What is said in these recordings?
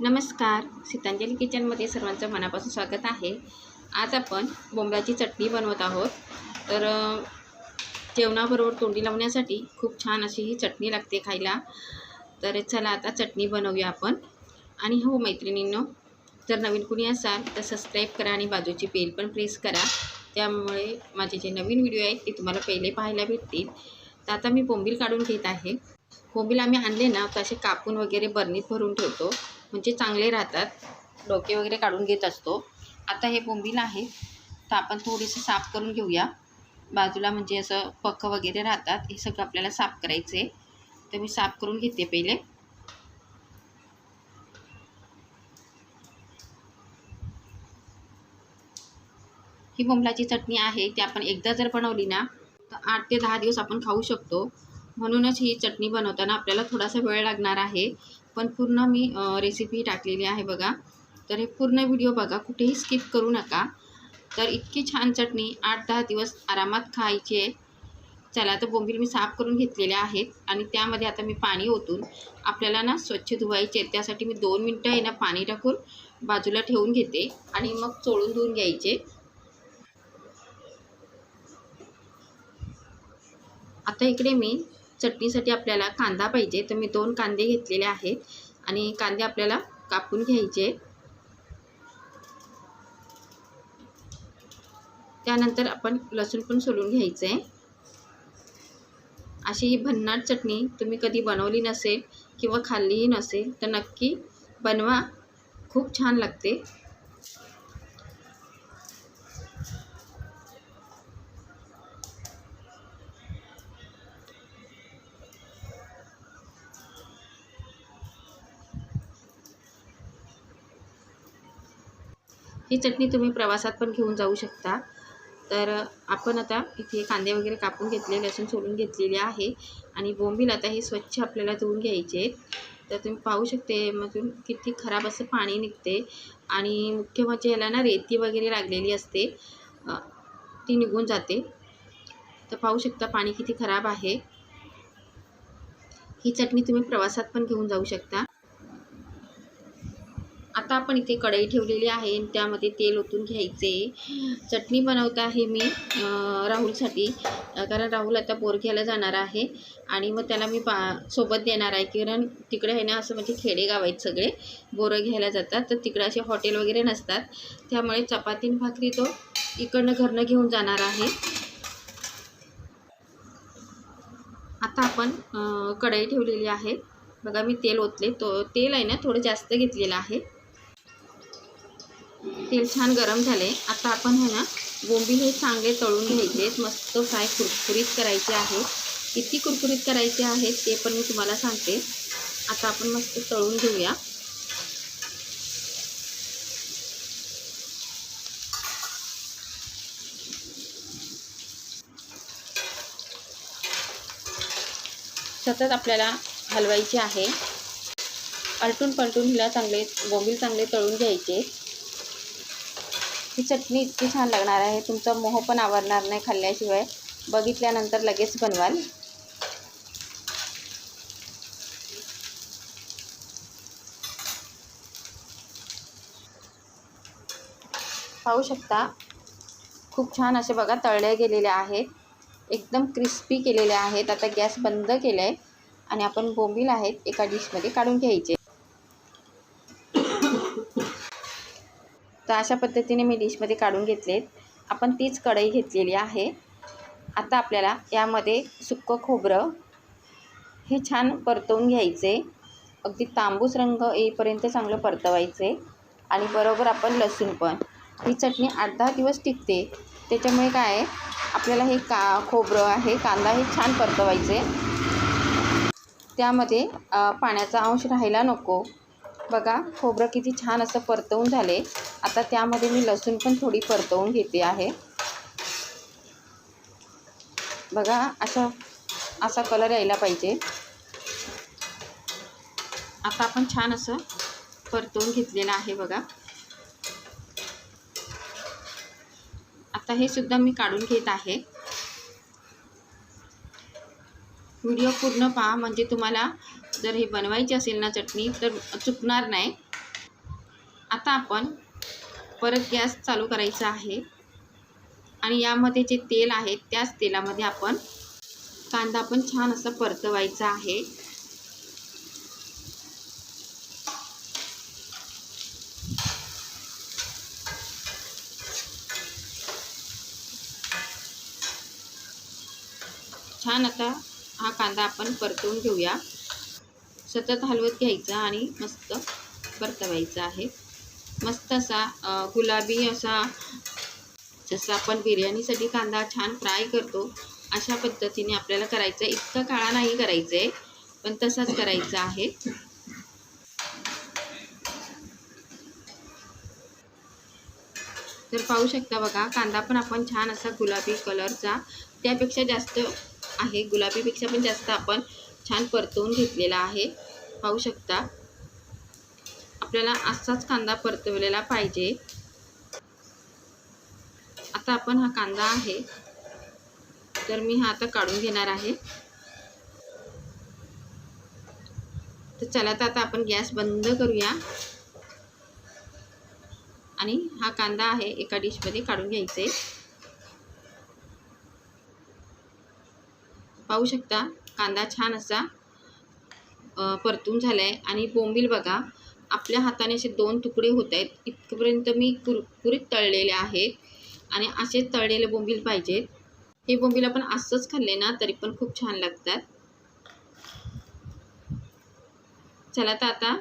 नमस्कार. सीतांजली किचनमध्ये सर्वांचं मनापासून स्वागत आहे. आज आपण बोंबलाची चटणी बनवत आहोत. तर जेवणाबरोबर तोंडी लावण्यासाठी खूप छान अशी ही चटणी लागते खायला. तर चला आता चटणी बनवूया आपण. आणि हो मैत्रिणींनो जर नवीन कुणी असाल तर सबस्क्राईब करा आणि बाजूची बेल पण प्रेस करा. त्यामुळे माझे जे नवीन व्हिडिओ आहेत ते तुम्हाला पहिले पाहायला भेटतील. तर आता मी बोंबील काढून घेत आहे. बोंबील आम्ही आणले ना तर असे कापून वगैरे बरणीत भरून ठेवतो. म्हणजे चांगले राहतात. डोके वगैरे काढून घेत असतो. आता हे बोंबील आहे. तर आपण थोडीशी साफ करून घेऊया. बाजूला म्हणजे असं पक्क वगैरे राहतात. हे सगळं आपल्याला साफ करायचे तर मी साफ करून घेते पहिले. ही बोंबलाची चटणी आहे. ती आपण एकदा जर बनवली ना तर आठ ते दहा दिवस आपण खाऊ शकतो. म्हणूनच ही चटणी बनवताना आपल्याला थोडासा वेळ लागणार आहे. पण पूर्ण मी रेसिपी टाकलेली आहे बघा. तर हे पूर्ण व्हिडिओ बघा कुठेही स्किप करू नका. तर इतकी छान चटणी आठ दहा दिवस आरामात खायची आहे. चला तर बोंबील मी साफ करून घेतलेल्या आहेत आणि त्यामध्ये आता मी पाणी ओतून आपल्याला ना स्वच्छ धुवायचे आहेत. त्यासाठी मी दोन मिनटं आहे ना पाणी टाकून बाजूला ठेवून घेते आणि मग चोळून धुवून घ्यायचे. आता इकडे मी चटणीसाठी आपल्याला कांदा पाहिजे. तर मी दोन कांदे घेतलेले आहेत. आणि कांदे आपल्याला कापून घ्यायचे त्यानंतर आपण लसूण पण सोलून घ्यायचं आहे. अशी ही भन्नाट चटणी तुम्ही कधी बनवली नसेल किंवा खाल्लीही नसेल तर नक्की बनवा. खूप छान लागते. ही चटणी तुम्ही प्रवासात पण घेऊन जाऊ शकता. तर आपण आता इथे कांदे वगैरे कापून घेतले लसूण सोलून घेतलेले आहे. आणि बोंबील आता हे स्वच्छ आपल्याला धुवून घ्यायचे तर तुम्ही पाहू शकते मधून किती खराब असं पाणी निघते. आणि मुख्य म्हणजे याला ना रेती वगैरे लागलेली असते. ती निघून जाते. तर पाहू शकता पाणी किती खराब आहे. ही चटणी तुम्ही प्रवासात पण घेऊन जाऊ शकता. आता आपण इथे कढई ठेवलेली आहे आणि त्यामध्ये तेल ओतून घ्यायचे. चटणी बनवत आहे मी राहुलसाठी. कारण राहुल आता बोर घ्यायला जाणार आहे आणि मग त्याला मी पा सोबत देणार आहे. कारण तिकडे आहे ना असं म्हणजे खेडेगाव आहेत सगळे. बोरं घ्यायला जातात. तर तिकडे असे हॉटेल वगैरे नसतात. त्यामुळे चपाती भाकरी तो इकडनं घरनं घेऊन जाणार आहे. आता आपण कढई ठेवलेली आहे. बघा मी तेल ओतले. तो तेल आहे ना थोडं जास्त घेतलेलं आहे. तेल छान गरम झाले. आता आपण हे ना बोंबील हे चांगले तळून घ्यायचे. मस्त फ्राय कुरकुरीत करायचे आहे किती कुरकुरीत करायचे आहेत ते पण मी तुम्हाला सांगते. आता आपण मस्त तळून घेऊया. सतत आपल्याला हलवायचे आहे. आलटून पलटून हिला चांगले बोंबील चांगले तळून घ्यायचे. ही चटणी इतकी छान लागणार आहे. तुमचा मोह पण आवरणार नाही खाल्ल्याशिवाय. बघितल्यानंतर लगेच बनवाल. पाहू शकता खूप छान असे बघा तळले गेलेले आहेत. एकदम क्रिस्पी केलेले आहेत. आता गॅस बंद केला आहे आणि आपण बोंबील आहेत एका डिशमध्ये काढून घ्यायचे. तर अशा पद्धतीने मी डिशमध्ये काढून घेतलेत. आपण तीच कढई घेतलेली आहे. आता आपल्याला यामध्ये सुक्कं खोबरं हे छान परतवून घ्यायचे. अगदी तांबूस रंग येईपर्यंत चांगलं परतवायचे. आणि बरोबर आपण लसूण पण. ही चटणी आठ दहा दिवस टिकते. त्याच्यामुळे काय आहे? आपल्याला हे का खोबरं आहे कांदा हे छान परतवायचे. त्यामध्ये पाण्याचा अंश राहायला नको. बघा खोबरं किती छान असं परतवून झाले. आता त्यामध्ये मी लसूण पण थोडी परतवून घेते आहे. बघा असा असा कलर यायला पाहिजे. आता आपण छान असं परतवून घेतलेलं आहे बघा. आता हे सुद्धा मी काढून घेत आहे. व्हिडिओ पूर्ण पहा म्हणजे तुम्हाला जर हे बनवायची असेल ना चटणी तर चुकणार नाही. आता आपण परत गॅस चालू करायचा आहे. आणि यामध्ये जे तेल आहे त्याच तेलामध्ये आपण कांदा पण छान असा परतवायचा आहे. छान आता हा कांदा आपण परतवून घेऊया. सतत हलवत घ्यायचा आणि मस्त परतवायचा आहे. मस्त असा गुलाबी असा जसं आपण बिर्याणीसाठी कांदा छान फ्राय करतो अशा पद्धतीने आपल्याला करायचं. आहे इतकं काळा नाही करायचं आहे पण तसाच करायचा आहे. तर पाहू शकता बघा कांदा पण आपण छान असा गुलाबी कलरचा त्यापेक्षा जास्त आहे. गुलाबीपेक्षा पण जास्त आपण छान परतवून घेतलेला आहे. पाहू शकता. आपल्याला असाच कांदा परतवलेला पाहिजे. आता आपण हा कांदा आहे. तर मी हा आता काढून घेणार आहे. तर चला तर आता आपण गॅस बंद करूया. आणि हा कांदा आहे एका डिशमध्ये काढून घ्यायचे. पाहू शकता. कांदा छान असा परतून झाला आहे आणि बोंबील बघा आपल्या हाताने असे दोन तुकडे होत आहेत इथपर्यंत मी कुरकुरीत तळलेले आहेत. आणि असे तळलेले बोंबील पाहिजेत. हे बोंबील आपण असंच खाल्ले ना तरी पण खूप छान लागतात. चला तर आता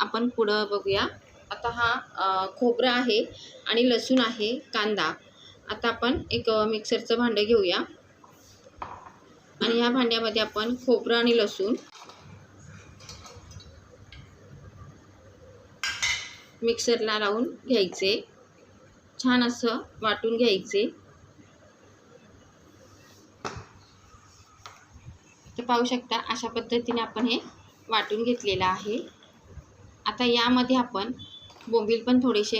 आपण पुढं बघूया. आता हा खोबरं आहे आणि लसूण आहे कांदा. आता आपण एक मिक्सरचं भांडं घेऊया. आणि ह्या भांड्यामध्ये आपण खोबरं आणि लसूण मिक्सरला लावून घ्यायचे. छान असं वाटून घ्यायचे. तर पाहू शकता अशा पद्धतीने आपण हे वाटून घेतलेलं आहे. आता यामध्ये आपण बोंबील पण थोडेसे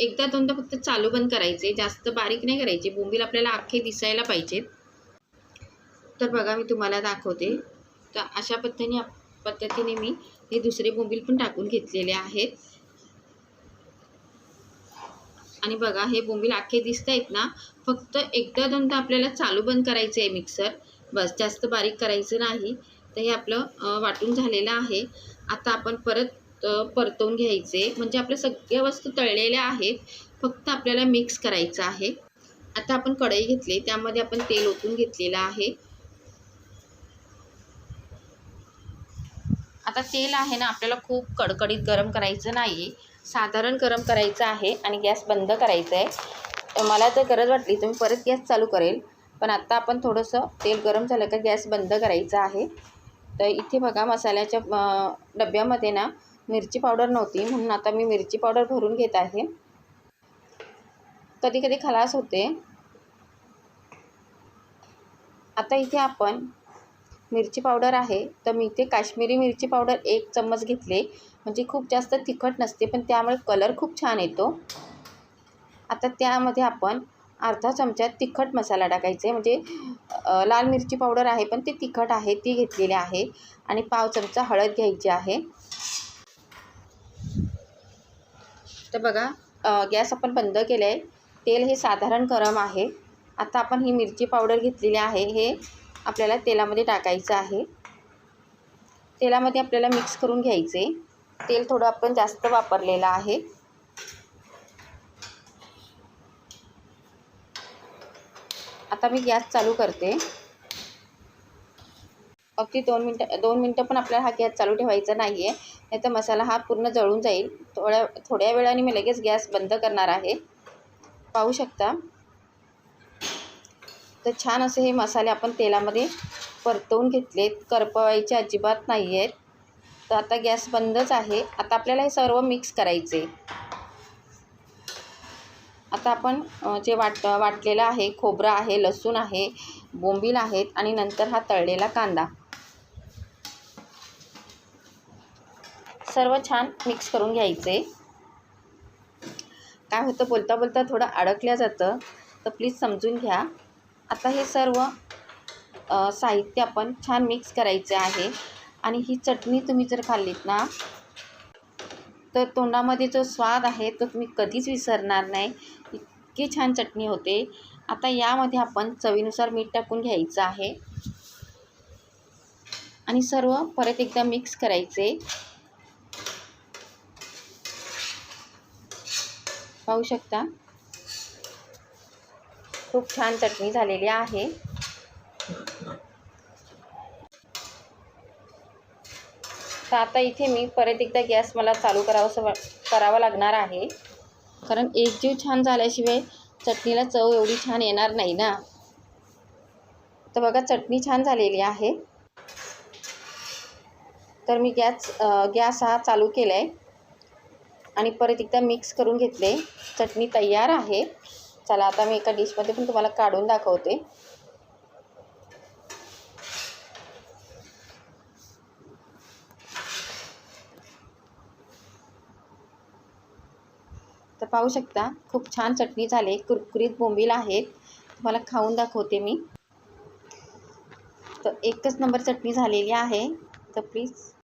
एकदा दोनदा फक्त चालू बंद करायचे. जास्त बारीक नाही करायचे. बोंबील आपल्याला अख्खे दिसायला पाहिजेत. तर बघा मी तुम्हाला दाखवते. तर अशा पद्धतीने पद्धतीने मी हे दुसरे बोंबील पण टाकून घेतलेले आहेत. आणि बघा हे बोंबील अख्खे दिसत आहेत ना फक्त एकदा दोनदा आपल्याला चालू बंद करायचं आहे मिक्सर. बस जास्त बारीक करायचं नाही. तर हे आपलं वाटून झालेलं आहे. आता आपण परत परतवून घ्यायचे. म्हणजे आपल्या सगळ्या वस्तू तळलेल्या आहेत. फक्त आपल्याला मिक्स करायचं आहे. आता आपण कढई घेतली त्यामध्ये आपण तेल ओतून घेतलेलं आहे. आता तेल आहे ना आपल्याला खूप कडकडीत गरम करायचं नाही साधारण गरम करायचं आहे आणि गॅस बंद करायचा आहे मला जर गरज वाटली तर मी परत गॅस चालू करेल. पण आत्ता आपण थोडंसं तेल गरम झालं का गॅस बंद करायचा आहे. तर इथे बघा मसाल्याच्या डब्यामध्ये ना मिरची पावडर नव्हती म्हणून आता मी मिरची पावडर भरून घेत आहे. कधी कधी खलास होते. आता इथे आपण मिरची पावडर आहे तर मी इथे काश्मीरी मिरची पावडर एक चम्मच घेतले. म्हणजे खूप जास्त तिखट नसते पण त्यामुळे कलर खूप छान येतो. आता त्यामध्ये आपण अर्धा चमचा तिखट मसाला टाकायचे. म्हणजे लाल मिरची पावडर आहे पण ते तिखट आहे ती घेतलेली आहे. आणि पाव चमचा हळद घ्यायची आहे. तर बघा गॅस आपण बंद केलं आहे तेल हे साधारण गरम आहे. आता आपण ही मिरची पावडर घेतलेली आहे. हे आपल्याला तेलामध्ये टाकायचं आहे. तेलामध्ये आपल्याला मिक्स करून घ्यायचे. तेल थोडं आपण जास्त वापरलेलं आहे. आता मी गॅस चालू करते. अगदी दोन मिनटं दोन मिनटं पण आपल्याला हा गॅस चालू ठेवायचा नाही आहे नाही तर मसाला हा पूर्ण जळून जाईल. थोड्या थोड्या वेळाने मी लगेच गॅस बंद करणार आहे. पाहू शकता? तर छान असे हे मसाले आपण तेलामध्ये परतवून घेतलेत. करपवायचे अजिबात नाही आहेत तर आता गॅस बंदच आहे. आता आपल्याला हे सर्व मिक्स करायचे आता आपण जे वाट वाटलेलं आहे खोबरं आहे लसूण आहे बोंबील आहेत आणि नंतर हा तळलेला कांदा. सर्व छान मिक्स करून घ्यायचे काय होतं बोलता बोलता थोडं अडकल्या जातं. तर प्लीज समजून घ्या. आता हे सर्व साहित्य आपण छान मिक्स करायचे आहे. आणि ही चटणी तुम्ही जर खाल्लीत ना तर तोंडामध्ये जो स्वाद आहे तो तुम्ही कधीच विसरणार नाही. इतकी छान चटणी होते. आता यामध्ये आपण चवीनुसार मीठ टाकून घ्यायचं आहे. आणि सर्व परत एकदा मिक्स करायचे. पाहू शकता? खूप छान चटणी झालेली आहे. तर आता इथे मी परत एकदा गॅस मला चालू करावंसं करावा लागणार आहे. कारण एक जीव छान झाल्याशिवाय चटणीला चव एवढी छान येणार नाही ना. तर बघा चटणी छान झालेली आहे. तर मी गॅस गॅस हा चालू केला आहे आणि परत एकदा मिक्स करून घेतले. चटणी तयार आहे. चला आता मी एका डिशमध्ये पण तुम्हाला काढून दाखवते. तर पाहू शकता खूप छान चटणी झाली कुरकुरीत बोंबील आहेत. तुम्हाला खाऊन दाखवते मी. तर एकच नंबर चटणी झालेली आहे. तर प्लीज